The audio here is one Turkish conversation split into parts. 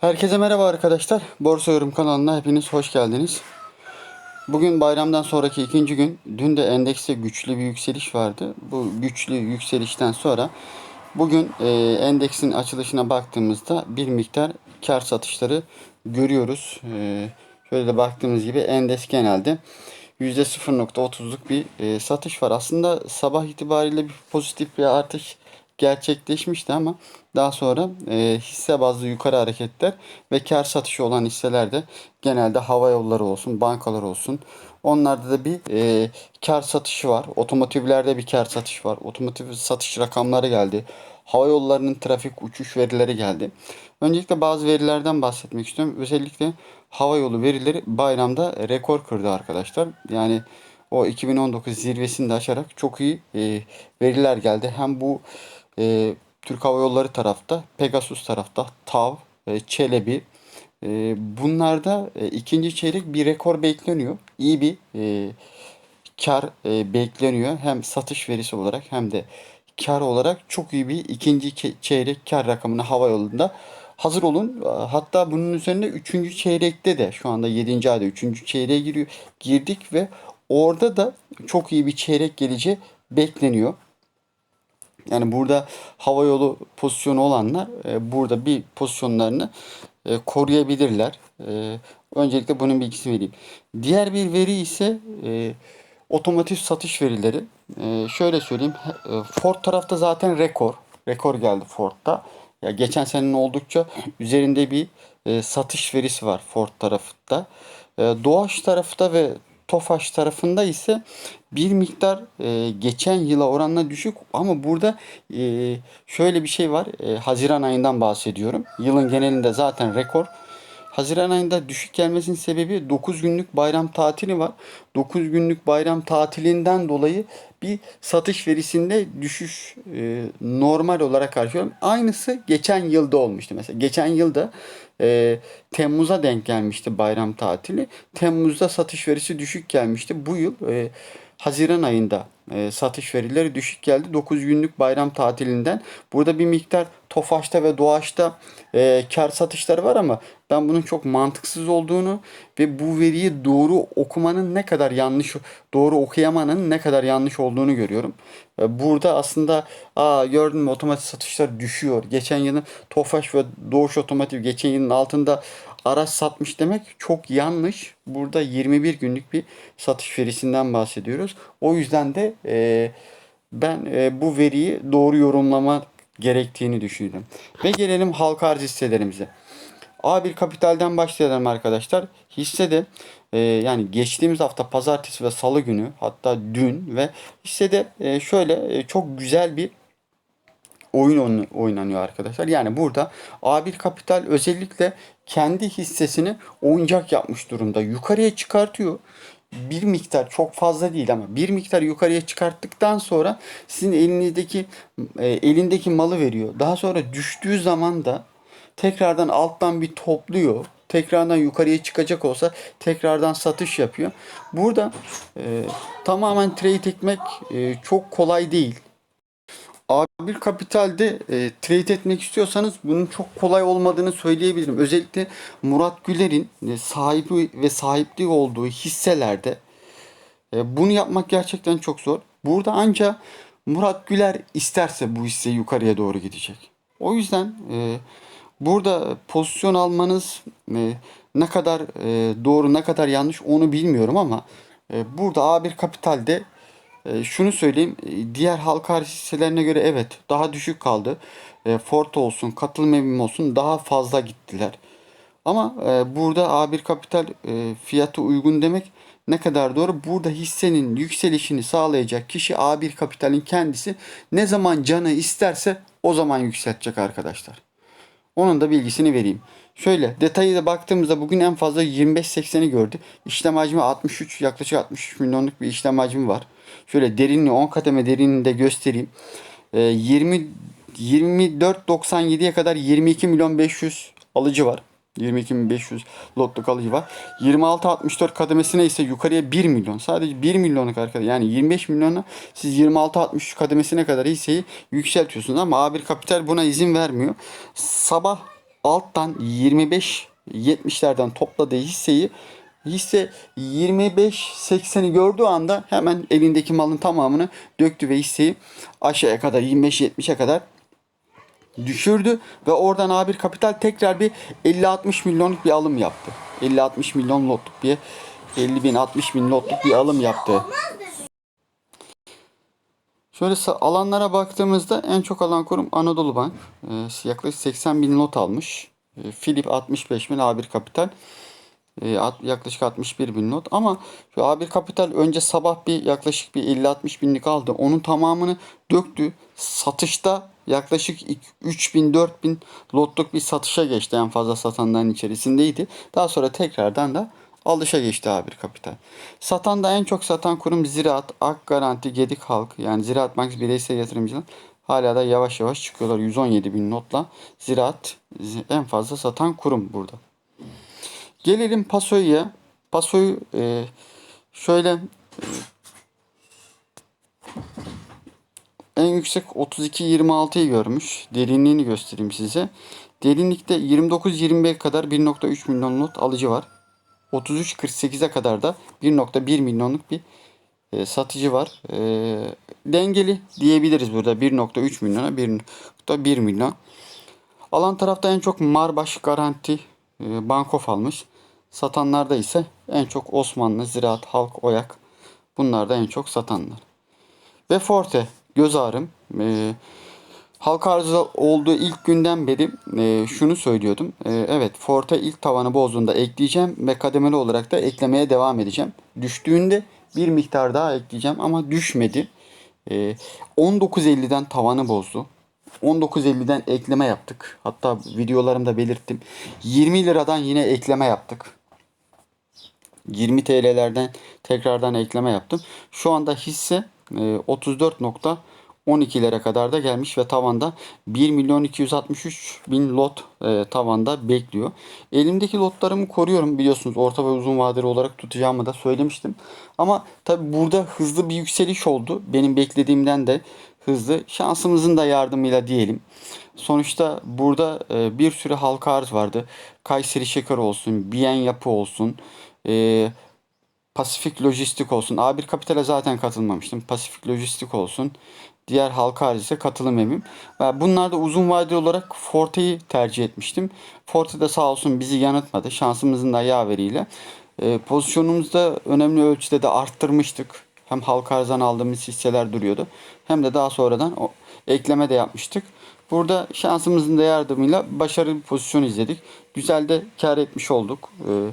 Herkese merhaba arkadaşlar. Borsa Yorum kanalına hepiniz hoş geldiniz. Bugün bayramdan sonraki ikinci gün. Dün de endekste güçlü bir yükseliş vardı. Bu güçlü yükselişten sonra bugün e, endeksin açılışına baktığımızda bir miktar kar satışları görüyoruz. E, şöyle de baktığımız gibi endeks genelde %0.30'luk bir e, satış var. Aslında sabah itibariyle bir pozitif bir artış gerçekleşmişti ama daha sonra e, hisse bazlı yukarı hareketler ve kar satışı olan hisselerde genelde hava yolları olsun, bankalar olsun. Onlarda da bir e, kar satışı var. Otomotivlerde bir kar satışı var. Otomotiv satış rakamları geldi. Hava yollarının trafik uçuş verileri geldi. Öncelikle bazı verilerden bahsetmek istiyorum. Özellikle hava yolu verileri bayramda rekor kırdı arkadaşlar. Yani o 2019 zirvesini de aşarak çok iyi e, veriler geldi. Hem bu e, Türk Hava Yolları tarafta, Pegasus tarafta, TAV, e, Çelebi. E, bunlarda e, ikinci çeyrek bir rekor bekleniyor. İyi bir e, kar e, bekleniyor. Hem satış verisi olarak hem de kar olarak çok iyi bir ikinci çeyrek kar rakamını hava yolunda hazır olun. Hatta bunun üzerine üçüncü çeyrekte de şu anda 7. ayda üçüncü çeyreğe giriyor, girdik ve orada da çok iyi bir çeyrek geleceği bekleniyor. Yani burada hava yolu pozisyonu olanlar e, burada bir pozisyonlarını e, koruyabilirler. E, öncelikle bunun bilgisini vereyim. Diğer bir veri ise e, otomotiv satış verileri. E, şöyle söyleyeyim. e, Ford tarafta zaten rekor. Rekor geldi Ford'da. Ya geçen senenin oldukça üzerinde bir e, satış verisi var Ford tarafında. E, Doğaç tarafta ve Tofaş tarafında ise bir miktar e, geçen yıla oranla düşük ama burada e, şöyle bir şey var. E, Haziran ayından bahsediyorum. Yılın genelinde zaten rekor. Haziran ayında düşük gelmesinin sebebi 9 günlük bayram tatili var. 9 günlük bayram tatilinden dolayı bir satış verisinde düşüş e, normal olarak karşılıyorum. Aynısı geçen yılda olmuştu mesela. Geçen yılda e, Temmuz'a denk gelmişti bayram tatili. Temmuz'da satış verisi düşük gelmişti. Bu yıl e, Haziran ayında e, satış verileri düşük geldi. 9 günlük bayram tatilinden. Burada bir miktar Tofaş'ta ve Doğaç'ta e, kar satışları var ama ben bunun çok mantıksız olduğunu ve bu veriyi doğru okumanın ne kadar yanlış, doğru okuyamanın ne kadar yanlış olduğunu görüyorum. E, burada aslında aa gördün mü otomotiv satışlar düşüyor. Geçen yılın Tofaş ve Doğuş Otomotiv geçen yılın altında araç satmış demek çok yanlış. Burada 21 günlük bir satış verisinden bahsediyoruz. O yüzden de e, ben e, bu veriyi doğru yorumlama gerektiğini düşünüyorum. Ve gelelim halka arz hisselerimize. A1 Kapital'den başlayalım arkadaşlar. Hissede e, yani geçtiğimiz hafta pazartesi ve salı günü hatta dün ve hissede e, şöyle e, çok güzel bir oyun oyna- oynanıyor arkadaşlar. Yani burada A1 Kapital özellikle kendi hissesini oyuncak yapmış durumda. Yukarıya çıkartıyor. Bir miktar çok fazla değil ama bir miktar yukarıya çıkarttıktan sonra sizin elinizdeki e, elindeki malı veriyor. Daha sonra düştüğü zaman da tekrardan alttan bir topluyor. Tekrardan yukarıya çıkacak olsa tekrardan satış yapıyor. Burada e, tamamen trade etmek e, çok kolay değil. A1 Kapital'de e, trade etmek istiyorsanız bunun çok kolay olmadığını söyleyebilirim. Özellikle Murat Güler'in e, sahibi ve sahipliği olduğu hisselerde e, bunu yapmak gerçekten çok zor. Burada ancak Murat Güler isterse bu hisse yukarıya doğru gidecek. O yüzden e, burada pozisyon almanız e, ne kadar e, doğru ne kadar yanlış onu bilmiyorum ama e, burada A1 Kapital'de şunu söyleyeyim. e, Diğer halka hisselerine göre evet daha düşük kaldı. E, Ford olsun, katılım evim olsun daha fazla gittiler. Ama e, burada A1 Kapital fiyatı uygun demek ne kadar doğru? Burada hissenin yükselişini sağlayacak kişi A1 Kapital'in kendisi ne zaman canı isterse o zaman yükseltecek arkadaşlar. Onun da bilgisini vereyim. Şöyle detayı da baktığımızda bugün en fazla 25.80'i gördü. İşlem hacmi 63 yaklaşık 63 milyonluk bir işlem hacmi var. Şöyle derinliği 10 kademe derinliğini de göstereyim. Ee, 20 24.97'ye kadar 22 milyon 500 alıcı var. 22.500 lotluk alıcı var. 26.64 kademesine ise yukarıya 1 milyon. Sadece 1 milyonluk arkadaşlar. Yani 25 milyona siz 26.63 kademesine kadar hisseyi yükseltiyorsunuz ama A1 Kapital buna izin vermiyor. Sabah alttan 25 70'lerden topladığı hisseyi hisse 25-80'i gördüğü anda hemen elindeki malın tamamını döktü ve hisseyi aşağıya kadar 25-70'e kadar düşürdü ve oradan A1 Kapital tekrar bir 50-60 milyonluk bir alım yaptı. 50-60 milyon lotluk bir 50 bin 60 bin lotluk bir alım yaptı. Şöyle alanlara baktığımızda en çok alan kurum Anadolu Bank. Ee, yaklaşık 80 bin lot almış. Ee, Philip 65 bin A1 Kapital. Ee, at- yaklaşık 61 bin not ama şu A1 Kapital önce sabah bir yaklaşık bir 50-60 binlik aldı. Onun tamamını döktü. Satışta yaklaşık 3 bin 4 bin lotluk bir satışa geçti. En fazla satanların içerisindeydi. Daha sonra tekrardan da alışa geçti A1 Kapital. Satan da en çok satan kurum Ziraat, Ak Garanti, Gedik Halk yani Ziraat Bank bireysel yatırımcılar hala da yavaş yavaş çıkıyorlar. 117 bin notla Ziraat en fazla satan kurum burada. Gelelim Paso'ya. Paso'yu e, şöyle e, en yüksek 32-26'yı görmüş. Derinliğini göstereyim size. Derinlikte 29-25 kadar 1.3 milyon not alıcı var. 33-48'e kadar da 1.1 milyonluk bir e, satıcı var. E, dengeli diyebiliriz burada 1.3 milyona 1.1 milyon. Alan tarafta en çok Marbaş Garanti e, Bankof almış. Satanlarda ise en çok Osmanlı, Ziraat, Halk, Oyak. Bunlar da en çok satanlar. Ve Forte göz ağrım. E, Halk arıza olduğu ilk günden beri e, şunu söylüyordum. E, evet Forte ilk tavanı bozduğunda ekleyeceğim ve kademeli olarak da eklemeye devam edeceğim. Düştüğünde bir miktar daha ekleyeceğim ama düşmedi. E, 19.50'den tavanı bozdu. 19.50'den ekleme yaptık. Hatta videolarımda belirttim. 20 liradan yine ekleme yaptık. 20 TL'lerden tekrardan ekleme yaptım. Şu anda hisse e, 34. 12'lere kadar da gelmiş ve tavanda 1 milyon 263 bin lot e, tavanda bekliyor. Elimdeki lotlarımı koruyorum biliyorsunuz orta ve uzun vadeli olarak tutacağımı da söylemiştim. Ama tabi burada hızlı bir yükseliş oldu. Benim beklediğimden de hızlı şansımızın da yardımıyla diyelim. Sonuçta burada e, bir sürü halka arz vardı. Kayseri Şeker olsun, Biyen Yapı olsun, e, Pasifik Lojistik olsun. A1 Kapital'e zaten katılmamıştım. Pasifik Lojistik olsun. Diğer halka ise katılım emim. Bunlarda uzun vadeli olarak Forte'yi tercih etmiştim. Forte de sağ olsun bizi yanıltmadı. Şansımızın da yaveriyle. E, pozisyonumuzda önemli ölçüde de arttırmıştık. Hem halka arzdan aldığımız hisseler duruyordu. Hem de daha sonradan o ekleme de yapmıştık. Burada şansımızın da yardımıyla başarılı bir pozisyon izledik. Güzel de kar etmiş olduk. Ee,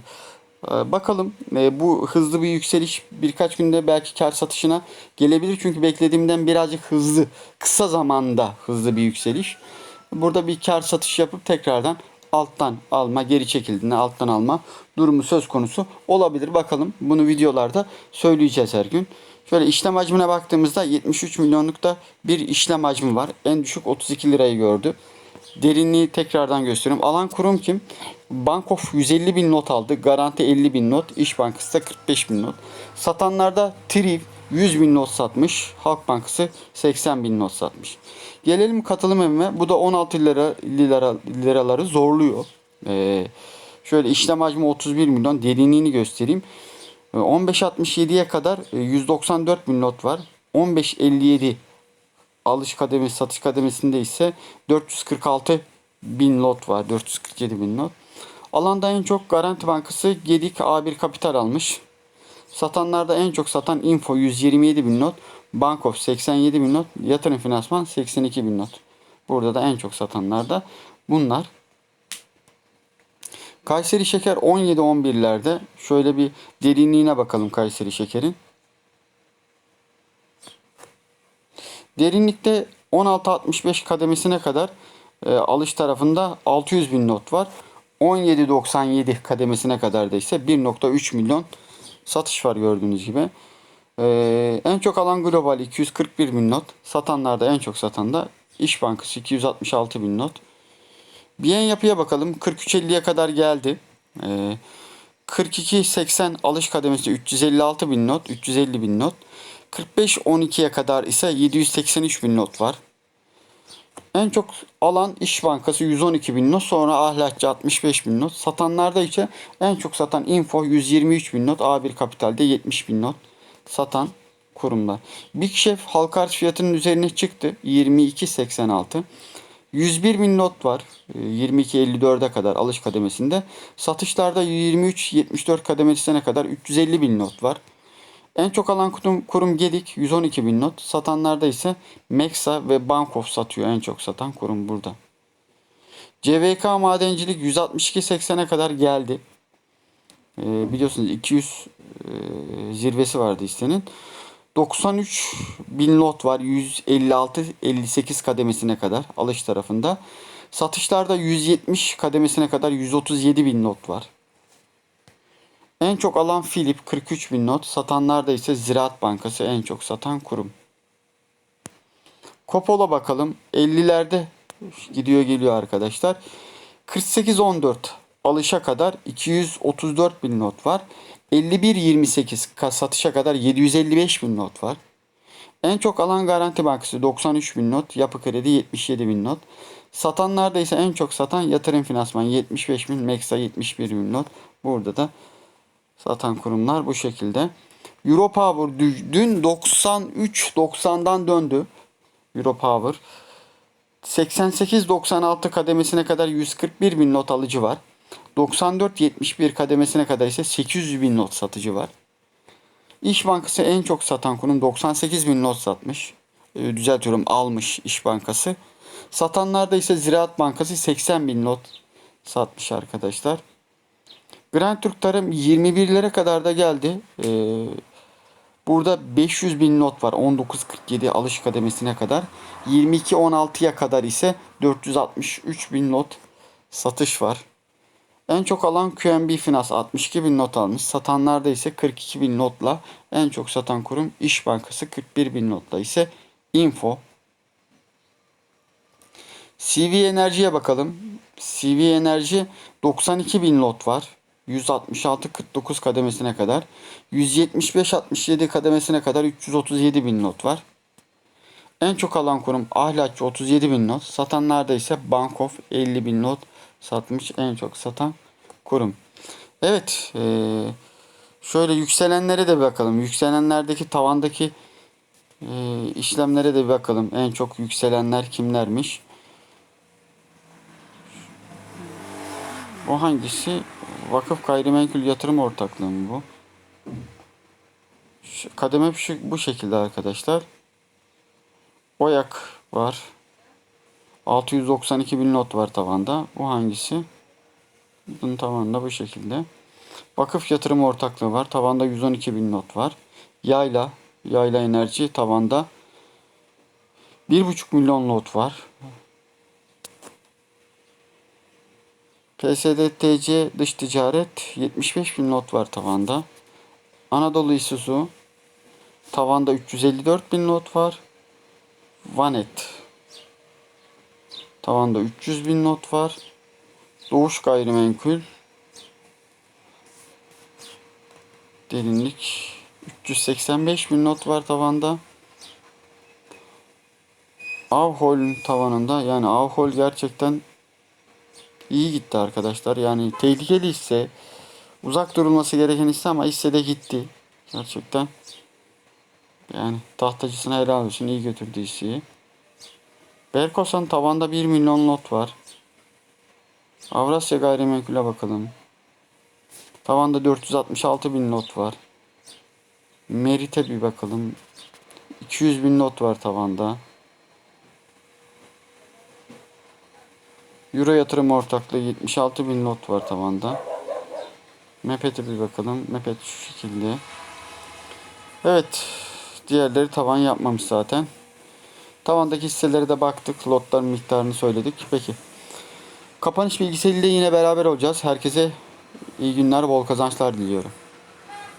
bakalım e, bu hızlı bir yükseliş birkaç günde belki kar satışına gelebilir. Çünkü beklediğimden birazcık hızlı, kısa zamanda hızlı bir yükseliş. Burada bir kar satış yapıp tekrardan alttan alma, geri çekildiğinde alttan alma durumu söz konusu olabilir. Bakalım bunu videolarda söyleyeceğiz her gün. Şöyle işlem hacmine baktığımızda 73 milyonlukta bir işlem hacmi var. En düşük 32 lirayı gördü. Derinliği tekrardan gösteriyorum. Alan kurum kim? Bankof 150 bin not aldı. Garanti 50 bin not. İş Bankası da 45 bin not. Satanlarda Triv 100 bin not satmış. Halk Bankası 80 bin not satmış. Gelelim katılım evime. Bu da 16 lira, lira liraları zorluyor. Ee, şöyle işlem hacmi 31 milyon. Derinliğini göstereyim. 15.67'ye kadar 194 bin lot var. 15.57 alış kademesi satış kademesinde ise 446 bin lot var. 447 bin lot. Alanda en çok Garanti Bankası Gedik A1 Kapital almış. Satanlarda en çok satan Info 127 bin not. Bankof 87 bin not. Yatırım Finansman 82 bin not. Burada da en çok satanlar da bunlar. Kayseri Şeker 17-11'lerde. Şöyle bir derinliğine bakalım Kayseri Şeker'in. Derinlikte 16-65 kademesine kadar e, alış tarafında 600 bin not var. 17.97 kademesine kadar da ise 1.3 milyon satış var gördüğünüz gibi. Ee, en çok alan global 241 bin not. Satanlarda en çok satan da İş Bankası 266 bin not. Biyen yapıya bakalım. 43.50'ye kadar geldi. Ee, 42.80 alış kademesi 356 bin not. 350 bin not. 45.12'ye kadar ise 783 bin not var. En çok alan İş Bankası 112 bin not. Sonra Ahlakçı 65 bin not. Satanlarda ise en çok satan Info 123 bin not. A1 Kapital'de 70 bin not. Satan kurumlar. Big Chef halka arz fiyatının üzerine çıktı. 22.86. 101 bin not var. Ee, 22.54'e kadar alış kademesinde. Satışlarda 23.74 kademesine kadar 350 bin not var. En çok alan kurum, kurum Gedik 112 bin not. Satanlarda ise Meksa ve Bankof satıyor. En çok satan kurum burada. CVK madencilik 162.80'e kadar geldi. Ee, biliyorsunuz 200 e, zirvesi vardı istenin. 93 bin lot var 156-58 kademesine kadar alış tarafında. Satışlarda 170 kademesine kadar 137 bin lot var. En çok alan Philip 43 bin not. Satanlarda ise Ziraat Bankası en çok satan kurum. Kopol'a bakalım. 50'lerde gidiyor geliyor arkadaşlar. 48-14 alışa kadar 234 bin not var. 51-28 ka- satışa kadar 755 bin not var. En çok alan Garanti Bankası 93 bin not. Yapı Kredi 77 bin not. Satanlarda ise en çok satan Yatırım Finansman 75 bin. Meksa 71 bin not. Burada da satan kurumlar bu şekilde. Europower dü- dün 93-90'dan döndü. Europower. 88-96 kademesine kadar 141 bin not alıcı var. 94-71 kademesine kadar ise 800 bin not satıcı var. İş Bankası en çok satan kurum 98 bin not satmış. Ee, düzeltiyorum almış İş Bankası. Satanlarda ise Ziraat Bankası 80 bin not satmış arkadaşlar. Grand Türk Tarım 21'lere kadar da geldi. Ee, burada 500 bin not var 19.47 alış kademesine kadar. 22.16'ya kadar ise 463 bin not satış var. En çok alan QNB Finans 62 bin not almış. Satanlarda ise 42 bin notla en çok satan kurum İş Bankası 41 bin notla ise Info. CV Enerji'ye bakalım. CV Enerji 92 bin lot var. 166-49 kademesine kadar. 175-67 kademesine kadar 337 bin not var. En çok alan kurum Ahlakçı 37 bin not. Satanlarda ise Bankof 50 bin not satmış. En çok satan kurum. Evet. eee, şöyle yükselenlere de bakalım. Yükselenlerdeki tavandaki eee, işlemlere de bir bakalım. En çok yükselenler kimlermiş? Bu hangisi? Vakıf Gayrimenkul Yatırım Ortaklığı mı bu? Şu, kademe şu, bu şekilde arkadaşlar. Oyak var. 692 bin not var tavanda. Bu hangisi? Bunun tavanında bu şekilde. Vakıf Yatırım Ortaklığı var. Tavanda 112 bin not var. Yayla, Yayla Enerji tavanda 1,5 milyon not var. PSDTC dış ticaret 75 bin not var tavanda. Anadolu Isuzu tavanda 354 bin not var. Vanet tavanda 300 bin not var. Doğuş Gayrimenkul derinlik 385 bin not var tavanda. Avhol'ün tavanında yani Avhol gerçekten iyi gitti arkadaşlar. Yani tehlikeli hisse uzak durulması gereken hisse ama hisse de gitti. Gerçekten. Yani tahtacısına helal olsun iyi götürdü hisseyi. Berkosan tavanda 1 milyon lot var. Avrasya Gayrimenkul'e bakalım. Tavanda 466 bin lot var. Merit'e bir bakalım. 200 bin lot var tavanda. Euro yatırım ortaklığı 76 bin lot var tavanda. Mepet'e bir bakalım. Mepet şu şekilde. Evet. Diğerleri tavan yapmamış zaten. Tavandaki hisselere de baktık. Lotların miktarını söyledik. Peki. Kapanış bilgisiyle yine beraber olacağız. Herkese iyi günler, bol kazançlar diliyorum.